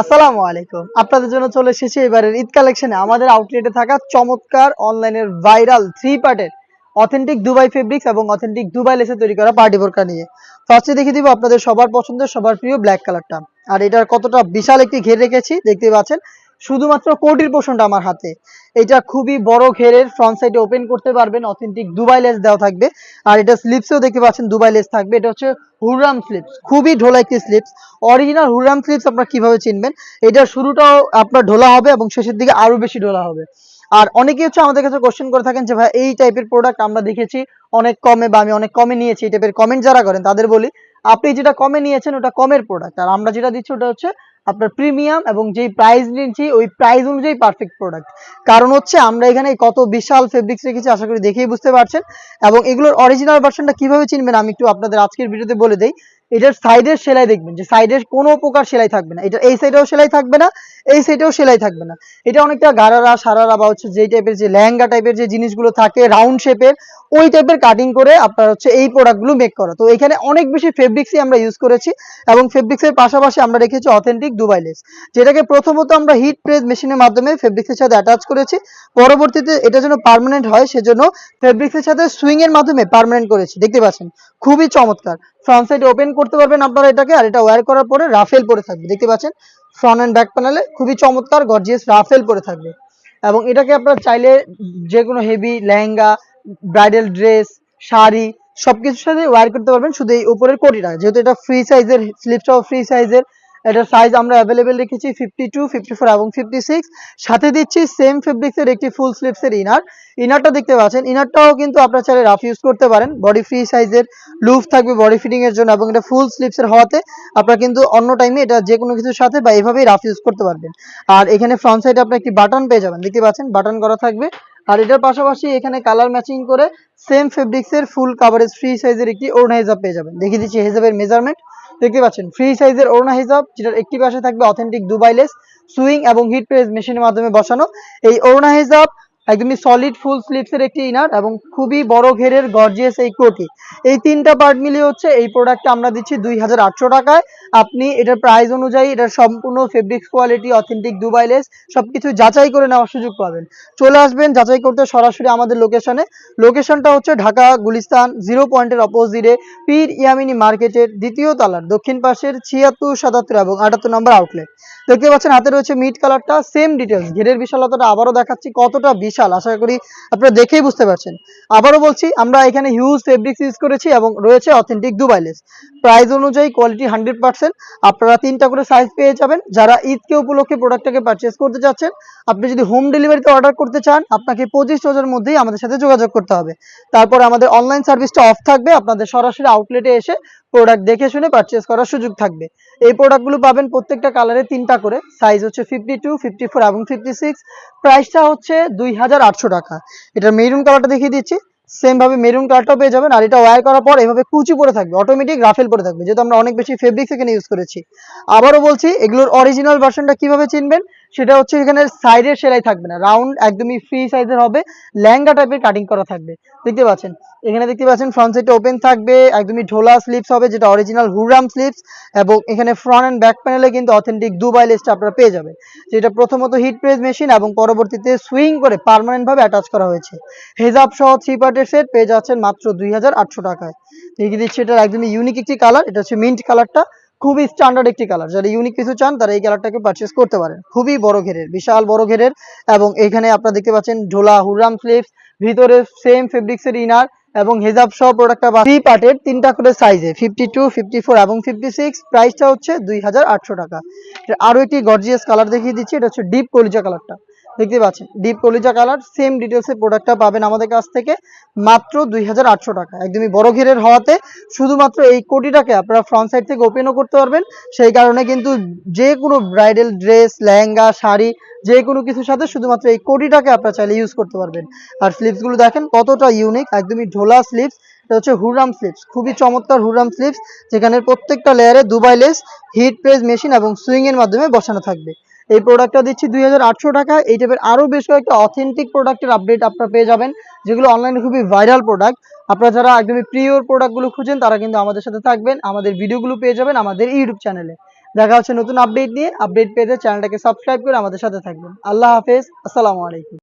আসসালামু আলাইকুম। আপনাদের জন্য চলে এসেছি এবারের ঈদ কালেকশনে। আমাদের আউটলেটে থাকা চমৎকার অনলাইনের ভাইরাল থ্রি পার্টের অথেন্টিক দুবাই ফেব্রিক্স এবং অথেন্টিক দুবাই লেসে তৈরি করা পার্টি বোরকা নিয়ে। ফার্স্টে দেখিয়ে দিব আপনাদের সবার পছন্দের, সবার প্রিয় ব্ল্যাক কালারটা আর এটার কতটা বিশাল একটি ঘের রেখেছি দেখতে পাচ্ছেন। শুধুমাত্র কোটির পোষণটা আমার হাতে। এটা খুবই বড় ঘেরের ফ্রন্ট সাইডে ওপেন করতে পারবেন অথেন্টিক দুবাই লেস দেওয়া থাকবে। আর এটা স্লিপসেও দেখতে পাচ্ছেন দুবাই লেস থাকবে। এটা হচ্ছে হুররাম স্লিপস খুবই ঢোলা একটি স্লিপস অরিজিনাল হুররাম স্লিপস আপনারা কীভাবে চিনবেন? এটা শুরুটাও আপনার ঢোলা হবে এবং শেষের দিকে আরও বেশি ঢোলা হবে। আর অনেকে হচ্ছে আমাদের কাছে কোশ্চেন করে থাকেন যে, ভাই, এই টাইপের প্রোডাক্ট আমরা দেখেছি অনেক কমে বা আমি অনেক কমে নিয়েছি। এই টাইপের কমেন্ট যারা করেন, তাদের বলি, আপনি যেটা কমে নিয়েছেন, ওটা কমের প্রোডাক্ট আর আমরা যেটা দিচ্ছি, ওটা হচ্ছে আপনার প্রিমিয়াম এবং যেই প্রাইস নিয়েছি, ওই প্রাইস অনুযায়ী পারফেক্ট প্রোডাক্ট কারণ হচ্ছে, আমরা এখানে কত বিশাল ফেব্রিক্স রেখেছি, আশা করি দেখেই বুঝতে পারছেন। এবং এগুলোর অরিজিনাল ভার্সনটা কীভাবে চিনবেন, আমি একটু আপনাদের আজকের ভিডিওতে বলে দেই। এটার সাইডের সেলাই দেখবেন, যে সাইডের কোনো প্রকার সেলাই থাকবে না। এটা এই সাইডেও সেলাই থাকবে না এই সাইডেও সেলাই থাকবে না। এটা অনেকটা গারারা, সারারা বা হচ্ছে যেই টাইপের যে লেহেঙ্গা টাইপের যে জিনিসগুলো থাকে রাউন্ড শেপের ওই টাইপের কাটিং করে আপনার হচ্ছে এই প্রোডাক্টগুলো মেক করা। তো এখানে অনেক বেশি ফেব্রিক্সই আমরা ইউজ করেছি এবং ফেব্রিক্সের পাশাপাশি আমরা রেখেছি অথেন্টিক দুবাই লেস যেটাকে প্রথমত আমরা হিট প্রেস মেশিনের মাধ্যমে ফেব্রিক্সের সাথে অ্যাটাচ করেছি। পরবর্তীতে এটা যেন পার্মানেন্ট হয়, সেজন্য ফেব্রিক্সের সাথে সুইং এর মাধ্যমে পার্মানেন্ট করেছি। দেখতে পাচ্ছেন? খুবই চমৎকার। ফ্রন্ট সাইডে ওপেন করতে পারবেন আপনারা এটাকে, আর এটা ওয়্যার করার পরে রাফেল পরে থাকবে। দেখতে পাচ্ছেন? ফ্রন্ট অ্যান্ড ব্যাক প্যানেলে খুবই চমৎকার গর্জিয়াস রাফেল পরে থাকবে। এবং এটাকে আপনারা চাইলে যে কোনো heavy lehenga bridal dress sari সব কিছুর সাথে ওয়ার করতে পারবেন শুধু এই উপরের কোটিটা। যেহেতু এটা ফ্রি সাইজের স্লিপসটাও ফ্রি সাইজের এটার সাইজ আমরা অ্যাভেলেবেল রেখেছি ফিফটি টু ফিফটি ফোর এবং ফিফটি সিক্স সাথে দিচ্ছি সেম ফেব্রিক্সের একটি ফুল স্লিপসের ইনার ইনারটা দেখতে পাচ্ছেন ইনারটাও কিন্তু আপনারা চাইলে রাফ ইউজ করতে পারেন। বডি ফ্রি সাইজের লুফ থাকবে বডি ফিটিং এর জন্য এবং এটা ফুল স্লিপসের হওয়াতে আপনারা কিন্তু অন্য টাইমে এটা যে কোনো কিছুর সাথে বা এইভাবেই রাফ ইউজ করতে পারবেন। আর এখানে ফ্রন্ট সাইডে আপনার একটি বাটন পেয়ে যাবেন, দেখতে পাচ্ছেন? বাটন করা থাকবে। আর এটার পাশাপাশি এখানে কালার ম্যাচিং করে সেম ফেব্রিক্সের ফুল কাভারেজ ফ্রি সাইজের একটি ওড়না হিজাব পেয়ে যাবেন। দেখিয়ে দিচ্ছি হিজাবের মেজারমেন্ট দেখতে পাচ্ছেন ফ্রি সাইজের ওড়না হিজাব, যেটার একটি পাশে থাকবে অথেন্টিক দুবাই লেস সুইং এবং হিট প্রেস মেশিনের মাধ্যমে বসানো। এই ওড়না হিজাব একদমই সলিড ফুল স্লিপসের একটি ইনার এবং খুবই বড় ঘেরের গর্জিয়াস এই কোটি। এই তিনটা পার্ট মিলিয়ে হচ্ছে এই প্রোডাক্টটা আমরা দিচ্ছি দুই হাজার আটশো টাকায়। আপনি এটার প্রাইস অনুযায়ী এটার সম্পূর্ণ fabrics quality authentic Dubai lace সবকিছু যাচাই করে নেওয়ার সুযোগ পাবেন। চলে আসবেন যাচাই করতে সরাসরি আমাদের লোকেশনে লোকেশনটা হচ্ছে ঢাকা গুলিস্তান জিরো পয়েন্টের অপোজিটে পীর ইয়ামিনী মার্কেটের দ্বিতীয় তালার দক্ষিণ পাশের ছিয়াত্তর, সাতাত্তর এবং আটাত্তর নম্বর আউটলেট দেখতে পাচ্ছেন হাতে রয়েছে মিট কালারটা সেম ডিটেলস ঘেরের বিশালতাটা আবারও দেখাচ্ছি কতটা বিশাল, আশা করি আপনারা দেখেই বুঝতে পারছেন। আবারও বলছি, আমরা এখানে হিউজ ফেব্রিক্স ইউজ করেছি এবং রয়েছে অথেন্টিক দুবাই লেস প্রাইস অনুযায়ী কোয়ালিটি হান্ড্রেড পার্সেন্ট আপনারা তিনটা করে সাইজ পেয়ে যাবেন। যারা ঈদকে উপলক্ষে প্রোডাক্টটাকে পারচেস করতে চাচ্ছেন আপনি যদি হোম ডেলিভারিতে অর্ডার করতে চান, আপনাকে পঁচিশ হাজার মধ্যেই আমাদের সাথে যোগাযোগ করতে হবে। তারপর আমাদের অনলাইন সার্ভিসটা অফ থাকবে, আপনাদের সরাসরি আউটলেটে এসে প্রোডাক্ট দেখে শুনে পারচেস করার সুযোগ থাকবে। এই প্রোডাক্টগুলো পাবেন প্রত্যেকটা কালারে তিনটা করে। সাইজ হচ্ছে ফিফটি টু ফিফটি ফোর এবং ফিফটি সিক্স প্রাইসটা হচ্ছে দুই হাজার আটশো টাকা। এটার মেরুন কালারটা দেখিয়ে দিচ্ছি। সেম ভাবে মেরুন কালারটাও পেয়ে যাবেন, আর এটা ওয়ার করার পর এভাবে কুচি পরে থাকবে অটোমেটিক রাফেল পরে থাকবে, যেহেতু আমরা অনেক বেশি ফেব্রিক এখানে ইউজ করেছি। আবারও বলছি, এগুলোর অরিজিনাল ভার্সনটা কীভাবে চিনবেন? সেটা হচ্ছে এখানে সাইডের সেলাই থাকবে না। রাউন্ড একদমই ফ্রি সাইজের হবে। ল্যাঙ্গা টাইপের কাটিং করা থাকবে। দেখতে পাচ্ছেন? এখানে দেখতে পাচ্ছেন ফ্রন্ট সাইডটা ওপেন থাকবে। একদমই ঢোলা স্লিপস হবে, যেটা অরিজিনাল হুরাম স্লিপস এবং এখানে ফ্রন্ট অ্যান্ড ব্যাক প্যানেলে কিন্তু অথেন্টিক দুবাই লেসটা আপনারা পেয়ে যাবেন। যেটা প্রথমত হিট প্রেস মেশিন এবং পরবর্তীতে সুইং করে পার্মানেন্ট ভাবে অ্যাটাচ করা হয়েছে। হেজাব সহ থ্রি পার্টের সেট পেয়ে যাচ্ছেন মাত্র দুই হাজার আটশো টাকায়। দেখিয়ে দিচ্ছি, এটার একদমই ইউনিক একটি কালার এটা হচ্ছে মিন্ট কালারটা খুবই স্ট্যান্ডার্ড একটি কালার যারা ইউনিক কিছু চান, তারা এই কালারটাকে পারচেস করতে পারেন। খুবই বড় ঘেরের, বিশাল বড় ঘেরের। এবং এখানে আপনারা দেখতে পাচ্ছেন ঢোলা হুরাম স্লিভস ভিতরে সেম ফেব্রিক্সের ইনার এবং হেজাব সহ প্রোডাক্টটা থ্রি পার্টের তিনটা করে সাইজে ফিফটি টু ফিফটি ফোর এবং ফিফটি সিক্স প্রাইসটা হচ্ছে দুই হাজার আটশো টাকা। আরও একটি গর্জিয়াস কালার দেখিয়ে দিচ্ছি, এটা হচ্ছে ডিপ কলিজা কালারটা দেখতে পাচ্ছেন ডিপ কলিজা কালার সেম ডিটেলসের প্রোডাক্টটা পাবেন আমাদের কাছ থেকে মাত্র দুই হাজার আটশো টাকা। একদমই বড় ঘেরের হওয়াতে শুধুমাত্র এই কোটিটাকে আপনারা ফ্রন্ট সাইড থেকে ওপেনও করতে পারবেন। সেই কারণে কিন্তু যে কোনো ব্রাইডাল ড্রেস লেহেঙ্গা, শাড়ি যে কোনো কিছুর সাথে শুধুমাত্র এই কোটিটাকে আপনারা চাইলে ইউজ করতে পারবেন। আর স্লিপসগুলো দেখেন, কতটা ইউনিক একদমই ঢোলা স্লিপস এটা হচ্ছে হুরাম স্লিপস খুবই চমৎকার হুরাম স্লিপস যেখানে প্রত্যেকটা লেয়ারে Dubai lace heat press machine এবং সুইং এর মাধ্যমে বসানো থাকবে। এই প্রোডাক্টটা দিচ্ছি দুই হাজার আটশো টাকা এই টাইপের আরও বেশ কয়েকটা অথেন্টিক প্রোডাক্টের আপডেট আপনারা পেয়ে যাবেন, যেগুলো অনলাইনে খুবই ভাইরাল প্রোডাক্ট আপনারা যারা একদমই প্রিয়র প্রোডাক্টগুলো খুঁজেন, তারা কিন্তু আমাদের সাথে থাকবেন, আমাদের ভিডিওগুলো পেয়ে যাবেন আমাদের ইউটিউব চ্যানেলে দেখা হচ্ছে নতুন আপডেট নিয়ে। আপডেট পেতে চ্যানেলটাকে সাবস্ক্রাইব করে আমাদের সাথে থাকবেন। আল্লাহ হাফেজ। আসসালামু আলাইকুম।